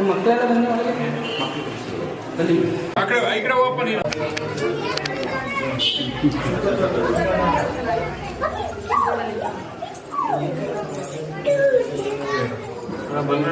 ಮಕ್ಕಳೆಲ್ಲ ಬನ್ನಿ ಒಳಗೆ. ಬನ್ನಿ ಆ ಕಡೆ ಈ ಕಡೆ ಹೋಗಪ್ಪ ನೀನು ಬನ್ನಿ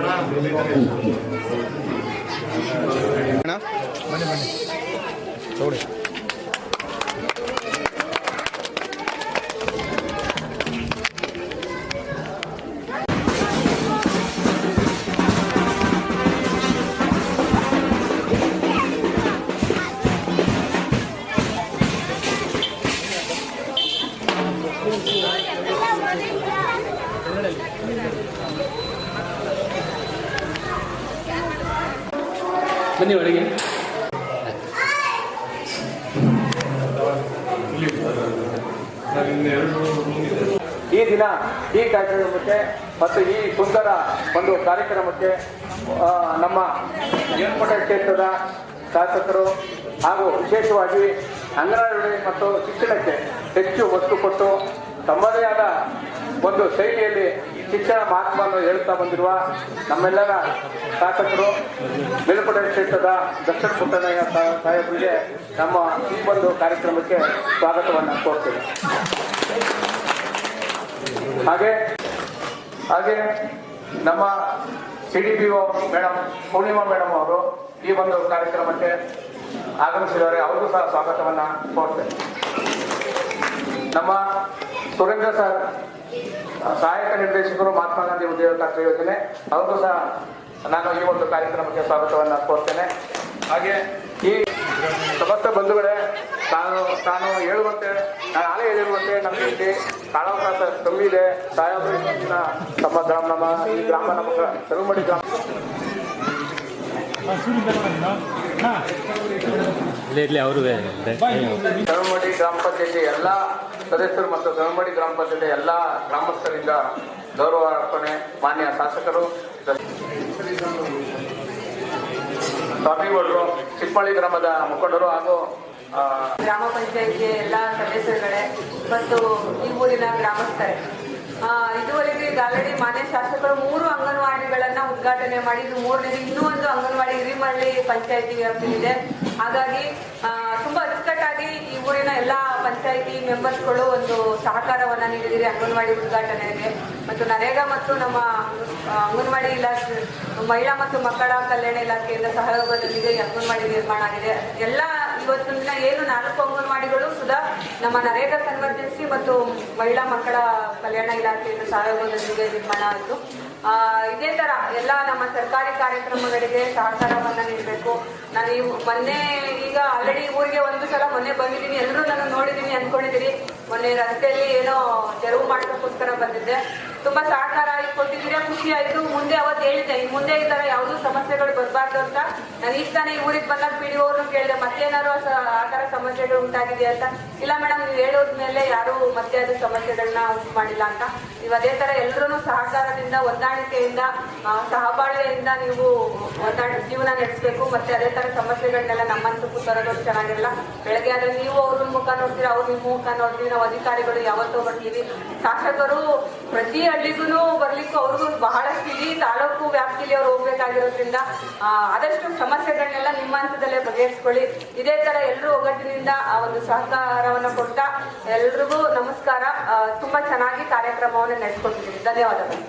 ಒಳಗೆ. ಈ ದಿನ ಈ ಕಾರ್ಯಕ್ರಮಕ್ಕೆ ಮತ್ತು ಈ ಸುಂದರ ಒಂದು ಕಾರ್ಯಕ್ರಮಕ್ಕೆ ನಮ್ಮ ಜನಪಟ ಕ್ಷೇತ್ರದ ಶಾಸಕರು ಹಾಗೂ ವಿಶೇಷವಾಗಿ ಅಂಗನವಾಡಿ ಮತ್ತು ಶಿಕ್ಷಣಕ್ಕೆ ಹೆಚ್ಚು ಒತ್ತು ಕೊಟ್ಟು ತಮ್ಮದೇ ಆದ ಒಂದು ಶೈಲಿಯಲ್ಲಿ ಶಿಕ್ಷಣ ಮಹತ್ವವನ್ನು ಹೇಳ್ತಾ ಬಂದಿರುವ ನಮ್ಮೆಲ್ಲರ ಶಾಸಕರು, ಮೇಲುಕೋಟೆ ಕ್ಷೇತ್ರದ ದಕ್ಷಿಣ ಪುಟ್ಟಣ್ಣಯ್ಯ ಸಾ- ಸಾಹೇಬರಿಗೆ ನಮ್ಮ ಈ ಒಂದು ಕಾರ್ಯಕ್ರಮಕ್ಕೆ ಸ್ವಾಗತವನ್ನು ಕೋರ್ತೇವೆ ಹಾಗೆ ಹಾಗೆ ನಮ್ಮ C D P O madam, Purnima madam ಅವರು ಈ ಒಂದು ಕಾರ್ಯಕ್ರಮಕ್ಕೆ ಆಗಮಿಸಿದ್ದಾರೆ ಅವ್ರಿಗೂ ಸಹ ಸ್ವಾಗತವನ್ನು ಕೋರ್ತೇನೆ. ನಮ್ಮ ಸುರೇಂದ್ರ ಸರ್ ಸಹಾಯಕ ನಿರ್ದೇಶಕರು ಮಹಾತ್ಮ ಗಾಂಧಿ ಉದ್ಯೋಗ ಖಾತ್ರಿ ಯೋಜನೆ. ಅವ್ರಿಗೂ ಸಹ ನಾನು ಈ ಒಂದು ಕಾರ್ಯಕ್ರಮಕ್ಕೆ ಸ್ವಾಗತವನ್ನ ಕೋರ್ತೇನೆ. ಹಾಗೆ ಈ ಸಮಸ್ತ ಬಂಧುಗಳೇ ತಾನು ತಾನು ಹೇಳುವಂತೆ ನಾನು ನಾಳೆ ಹೇಳಿರುವಂತೆ ನಮ್ಮ ಇಲ್ಲಿ ಕಾಳಾವಕಾಶ ಕಮ್ಮಿ ಇದೆ. ಸಾಯಿನ ನಮ್ಮ ಗ್ರಾಮ ನಮ್ಮ ಈ ಗ್ರಾಮ ನಮ್ಮ ಸರ್ವಮಡಿ ಗ್ರಾಮ. ಸರ್ವಮಡಿ ಗ್ರಾಮ ಪಂಚಾಯತಿ ಎಲ್ಲ ಸದಸ್ಯರು ಮತ್ತು ತರುಮಡಿ ಗ್ರಾಮ ಪಂಚಾಯತಿ ಎಲ್ಲ ಗ್ರಾಮಸ್ಥರಿಂದ ಗೌರವ ಅರ್ಪಣೆ ಮಾನ್ಯ ಶಾಸಕರು. ಸ್ವಾಮಿಗೌಡರು ಚಿಕ್ಕಮಳ್ಳಿ ಗ್ರಾಮದ ಮುಖಂಡರು ಹಾಗೂ ಗ್ರಾಮ ಪಂಚಾಯತಿಯ ಎಲ್ಲ ಸದಸ್ಯರುಗಳೇ ಮತ್ತು ಈ ಊರಿನ ಗ್ರಾಮಸ್ಥರೇ. ಇದುವರೆಗೆ ಈಗಾಗಲೇ ಮಾನ್ಯ ಶಾಸಕರು ಮೂರು ಅಂಗನವಾಡಿಗಳನ್ನ ಉದ್ಘಾಟನೆ ಮಾಡಿ, ಇದು ಮೂರನೇದು ಇನ್ನೂ ಒಂದು ಅಂಗನವಾಡಿ ಹಿರಿಮಳ್ಳಿ ಪಂಚಾಯತಿ ವ್ಯಾಪ್ತಿಯಿದೆ ಹಾಗಾಗಿ ತುಂಬಾ ಅಚ್ಚುಕಟ್ಟಾಗಿ ಊರಿನ ಎಲ್ಲ ಪಂಚಾಯಿತಿ ಮೆಂಬರ್ಸ್ಗಳು ಒಂದು ಸಹಕಾರವನ್ನ ನೀಡಿದಿರಿ ಅಂಗನವಾಡಿ ಉದ್ಘಾಟನೆಗೆ. ಮತ್ತು ನರೇಗಾ ಮತ್ತು ನಮ್ಮ ಅಂಗನವಾಡಿ ಇಲಾಖೆ, ಮಹಿಳಾ ಮತ್ತು ಮಕ್ಕಳ ಕಲ್ಯಾಣ ಇಲಾಖೆಯಿಂದ ಸಹಯೋಗದೊಂದಿಗೆ ಅಂಗನವಾಡಿ ನಿರ್ಮಾಣ ಆಗಿದೆ. ಎಲ್ಲ ಇವತ್ತಿನ ಏನು ನಾಲ್ಕು ಅಂಗನವಾಡಿಗಳು ಸುಧಾ ನಮ್ಮ ನರೇಗಾ ಕನ್ವರ್ಜೆನ್ಸಿ ಮತ್ತು ಮಹಿಳಾ ಮಕ್ಕಳ ಕಲ್ಯಾಣ ಇಲಾಖೆಯಿಂದ ಸಹಯೋಗದೊಂದಿಗೆ ನಿರ್ಮಾಣ ಆಯಿತು. ಇದೇ ತರ ಎಲ್ಲ ನಮ್ಮ ಸರ್ಕಾರಿ ಕಾರ್ಯಕ್ರಮಗಳಿಗೆ ಸಹಕಾರವನ್ನು ನೀಡಬೇಕು. ನಾನು ಈ ಮೊನ್ನೆ ಈಗ ಆಲ್ರೆಡಿ ಊರಿಗೆ ಒಂದು ಸಲ ಮೊನ್ನೆ ಬಂದಿದ್ದೀನಿ. ಎಲ್ಲರೂ ನಾನು ನೋಡಿದ್ದೀನಿ ಅನ್ಕೊಂಡಿದ್ದೀನಿ ಮೊನ್ನೆ ರಸ್ತೆಯಲ್ಲಿ ಏನೋ ತೆರವು ಮಾಡೋಕ್ಕೋಸ್ಕರ ಬಂದಿದ್ದೆ. ತುಂಬಾ ಸಹಕಾರ ಕೊಟ್ಟಿದ್ದೀರಾ, ಖುಷಿ ಆಯ್ತು. ಮುಂದೆ ಅವತ್ತು ಹೇಳಿದ್ದೆ ಇನ್ ಮುಂದೆ ಈ ತರ ಯಾವ್ದು ಸಮಸ್ಯೆಗಳು ಬರಬಾರ್ದು ಅಂತ. ನಾನು ಈಗ ತಾನೇ ಈ ಊರಿಗೆ ಬಂದಾಗ ಪಿ ಡಿ ಅವ್ರನ್ನ ಕೇಳಿದೆ ಮತ್ತೇನಾದ್ರು ಆ ತರ ಸಮಸ್ಯೆಗಳು ಉಂಟಾಗಿದೆ ಅಂತ? ಇಲ್ಲ ಮೇಡಮ್, ನೀವು ಹೇಳೋದ್ಮೇಲೆ ಯಾರು ಮತ್ತೆ ಅದು ಸಮಸ್ಯೆಗಳನ್ನ ಉಂಟು ಮಾಡಿಲ್ಲ ಅಂತ. ನೀವು ಅದೇ ತರ ಎಲ್ಲರೂ ಸಹಕಾರದಿಂದ, ಹೊಂದಾಣಿಕೆಯಿಂದ ಸಹಬಾಳ್ವೆಯಿಂದ ನೀವು ಹೊಂದಾಣಿ ಜೀವನ ನಡೆಸಬೇಕು. ಮತ್ತೆ ಅದೇ ತರ ಸಮಸ್ಯೆಗಳನ್ನೆಲ್ಲ ನಮ್ಮಂತಕ್ಕೂ ತರೋದು ಚೆನ್ನಾಗಿರಲ್ಲ. ಬೆಳಗ್ಗೆ ಆದ್ರೆ ನೀವು ಅವ್ರ ಮುಖ ನೋಡ್ತೀರಾ, ಅವ್ರ ನಿಮ್ಮ ಮುಖ ನೋಡ್ತೀರಿ, ನಾವು ಅಧಿಕಾರಿಗಳು ಯಾವತ್ತೂ ಬರ್ತೀವಿ. ಶಾಸಕರು ಪ್ರತಿ ಹಳ್ಳಿಗೂ ಬರ್ಲಿಕ್ಕೂ ಅವ್ರಿಗೂ ಬಹಳಷ್ಟು ಇಡೀ ತಾಲೂಕು ವ್ಯಾಪ್ತಿಲಿ ಅವ್ರು ಹೋಗ್ಬೇಕಾಗಿರೋದ್ರಿಂದ ಆದಷ್ಟು ಸಮಸ್ಯೆಗಳನ್ನೆಲ್ಲ ನಿಮ್ಮ ಹಂತದಲ್ಲೇ ಬಗೆಹರಿಸ್ಕೊಳ್ಳಿ. ಇದೇ ತರ ಎಲ್ಲರೂ ಒಗ್ಗಟ್ಟಿನಿಂದ ಆ ಒಂದು ಸಹಕಾರವನ್ನು ಕೊಟ್ಟ ಎಲ್ರಿಗೂ ನಮಸ್ಕಾರ. ತುಂಬಾ ಚೆನ್ನಾಗಿ ಕಾರ್ಯಕ್ರಮವನ್ನು ನಡೆಸ್ಕೊಟ್ಟಿದ್ದೀವಿ ಧನ್ಯವಾದಗಳು.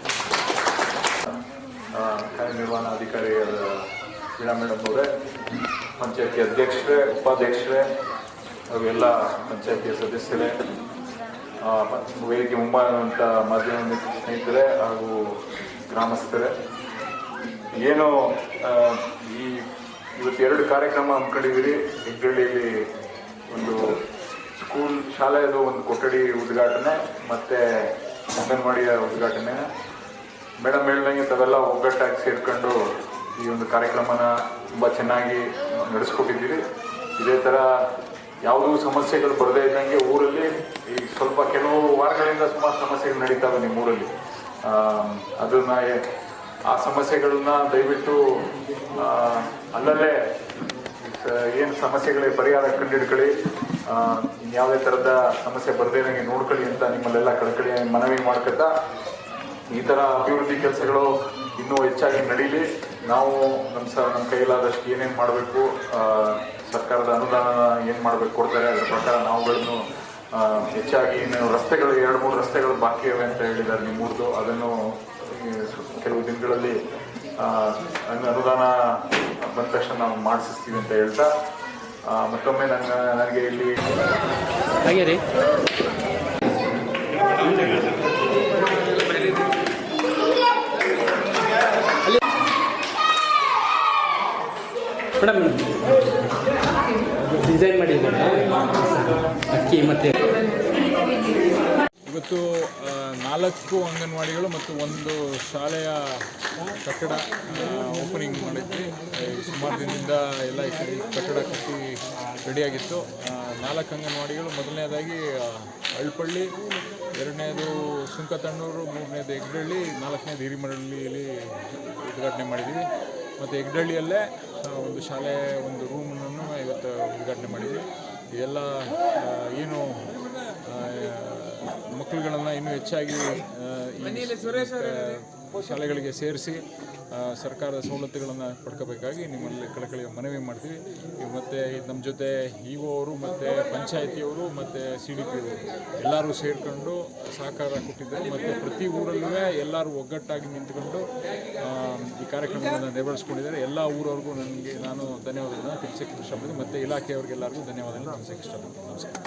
ಕಾರ್ಯನಿರ್ವಹಣಾಧಿಕಾರಿಯಾದ ವೀಣಾ ಮೇಡಮ್ ಅವರೇ, ಪಂಚಾಯತಿ ಅಧ್ಯಕ್ಷರೇ, ಉಪಾಧ್ಯಕ್ಷರೇ, ಹಾಗೂ ಎಲ್ಲ ಪಂಚಾಯತಿಯ ಸದಸ್ಯರೇ ವೇದಿಕೆ ಮುಂಬಾನಂತ ಮಾಧ್ಯಮ ಸ್ನೇಹಿತರೆ ಹಾಗೂ ಗ್ರಾಮಸ್ಥರೇ, ಏನು ಈ ಇವತ್ತು ಎರಡು ಕಾರ್ಯಕ್ರಮ ಹಮ್ಮಿಕೊಂಡಿದ್ದೀರಿ ಹೆಗ್ಗಳ್ಳಿಯಲ್ಲಿ ಒಂದು ಸ್ಕೂಲ್ ಶಾಲೆಯದು ಒಂದು ಕೊಠಡಿ ಉದ್ಘಾಟನೆ ಮತ್ತು ಅಂಗನವಾಡಿಯ ಉದ್ಘಾಟನೆ. ಮೇಡಮ್ ಹೇಳ್ದಂಗೆ ತಾವೆಲ್ಲ ಒಗ್ಗಟ್ಟಾಗಿ ಸೇರ್ಕೊಂಡು ಈ ಒಂದು ಕಾರ್ಯಕ್ರಮನ ತುಂಬ ಚೆನ್ನಾಗಿ ನಡೆಸ್ಕೊಟ್ಟಿದ್ದೀರಿ. ಇದೇ ಥರ ಯಾವುದೂ ಸಮಸ್ಯೆಗಳು ಬರದೇ ಇದ್ದಂಗೆ ಊರಲ್ಲಿ ಈ ಸ್ವಲ್ಪ ಕೆಲವು ವಾರಗಳಿಂದ ಸುಮಾರು ಸಮಸ್ಯೆಗಳು ನಡೀತಾವೆ ನಿಮ್ಮ ಊರಲ್ಲಿ. ಅದನ್ನ ಆ ಸಮಸ್ಯೆಗಳನ್ನ ದಯವಿಟ್ಟು ಅಲ್ಲಲ್ಲೇ ಏನು ಸಮಸ್ಯೆಗಳಿಗೆ ಪರಿಹಾರ ಕಂಡುಹಿಡ್ಕೊಳ್ಳಿ ಆ, ಯಾವುದೇ ಥರದ ಸಮಸ್ಯೆ ಬರದೇ ಇರೋಂಗೆ ನೋಡ್ಕೊಳ್ಳಿ ಅಂತ ನಿಮ್ಮಲ್ಲೆಲ್ಲ ಕಳ್ಕಳಿ ಮನವಿ ಮಾಡ್ಕೊತಾ ಈ ಥರ ಅಭಿವೃದ್ಧಿ ಕೆಲಸಗಳು ಇನ್ನೂ ಹೆಚ್ಚಾಗಿ ನಡೀಲಿ. ನಾವು ನಮ್ಮ ಸ ನಮ್ಮ ಕೈಲಾದಷ್ಟು ಏನೇನು ಮಾಡಬೇಕು ಸರ್ಕಾರದ ಅನುದಾನ ಏನು ಮಾಡಬೇಕು ಕೊಡ್ತಾರೆ, ಅದರ ಪ್ರಕಾರ ನಾವುಗಳನ್ನು ಹೆಚ್ಚಾಗಿ ಇನ್ನು ರಸ್ತೆಗಳು, ಎರಡು ಮೂರು ರಸ್ತೆಗಳು ಬಾಕಿ ಇವೆ ಅಂತ ಹೇಳಿದ್ದಾರೆ ನಿಮ್ಮೂರ್ದು. ಅದನ್ನು ಕೆಲವು ದಿನಗಳಲ್ಲಿ ಅನುದಾನ ಬಂದ ತಕ್ಷಣ ನಾವು ಮಾಡಿಸ್ತೀವಿ ಅಂತ ಹೇಳ್ತಾ ಮತ್ತೊಮ್ಮೆ ನನ್ನ, ನನಗೆ ಇಲ್ಲಿ ಮೇಡಮ್ ಡಿಸೈನ್ ಮಾಡಿದ್ದಾರೆ? ಅಕ್ಕಿ ಮತ್ತೆ ಇವತ್ತು ನಾಲ್ಕು ಅಂಗನವಾಡಿಗಳು ಮತ್ತು ಒಂದು ಶಾಲೆಯ ಕಟ್ಟಡ ಓಪನಿಂಗ್ ಮಾಡಿದ್ವಿ. ಸುಮಾರು ದಿನದಿಂದ ಎಲ್ಲ ಕಟ್ಟಡ ಕಟ್ಟಿ ರೆಡಿಯಾಗಿತ್ತು. ನಾಲ್ಕು ಅಂಗನವಾಡಿಗಳು. ಮೊದಲನೇದಾಗಿ ಅಳ್ಪಳ್ಳಿ, ಎರಡನೇದು ಸುಂಕತಣ್ಣೂರು, ಮೂರನೇದು ಎಗ್ಡಳ್ಳಿ ನಾಲ್ಕನೇದು ಹಿರಿಮರಳ್ಳಿಯಲ್ಲಿ ಉದ್ಘಾಟನೆ ಮಾಡಿದ್ವಿ ಮತ್ತು ಎಗ್ಡಳ್ಳಿಯಲ್ಲೇ ಒಂದು ಶಾಲೆ, ಒಂದು ರೂಮನ್ನು ಇವತ್ತು ಉದ್ಘಾಟನೆ ಮಾಡಿದ್ವಿ. ಇದೆಲ್ಲ ಏನು ಮಕ್ಕಳುಗಳನ್ನು ಇನ್ನೂ ಹೆಚ್ಚಾಗಿ ಶಾಲೆಗಳಿಗೆ ಸೇರಿಸಿ ಸರ್ಕಾರದ ಸವಲತ್ತುಗಳನ್ನು ಪಡ್ಕೋಬೇಕಾಗಿ ನಿಮ್ಮಲ್ಲಿ ಕಳಕಳಿಯ ಮನವಿ ಮಾಡ್ತೀವಿ. ಮತ್ತು ನಮ್ಮ ಜೊತೆ ಇ ಒ ಅವರು ಮತ್ತು ಪಂಚಾಯತಿಯವರು ಮತ್ತು ಸಿ ಡಿ ಪಿ ಅವರು ಎಲ್ಲರೂ ಸೇರಿಕೊಂಡು ಸಹಕಾರ ಕೊಟ್ಟಿದ್ದಾರೆ. ಮತ್ತು ಪ್ರತಿ ಊರಲ್ಲೂ ಎಲ್ಲರೂ ಒಗ್ಗಟ್ಟಾಗಿ ನಿಂತ್ಕೊಂಡು ಈ ಕಾರ್ಯಕ್ರಮಗಳನ್ನು ನೆರವೇರಿಸ್ಕೊಂಡಿದ್ದಾರೆ. ಎಲ್ಲ ಊರವ್ರಿಗೂ ನನಗೆ ನಾನು ಧನ್ಯವಾದಗಳನ್ನು ತಿಳಿಸೋಕ್ಕೆ ಇಷ್ಟಪಡ್ತೀನಿ. ಮತ್ತು ಇಲಾಖೆಯವ್ರಿಗೆಲ್ಲರಿಗೂ ಧನ್ಯವಾದಗಳನ್ನು ತಿಳಿಸೋಕ್ಕೆ ಇಷ್ಟಪಡ್ತೀನಿ. ನಮಸ್ಕಾರ.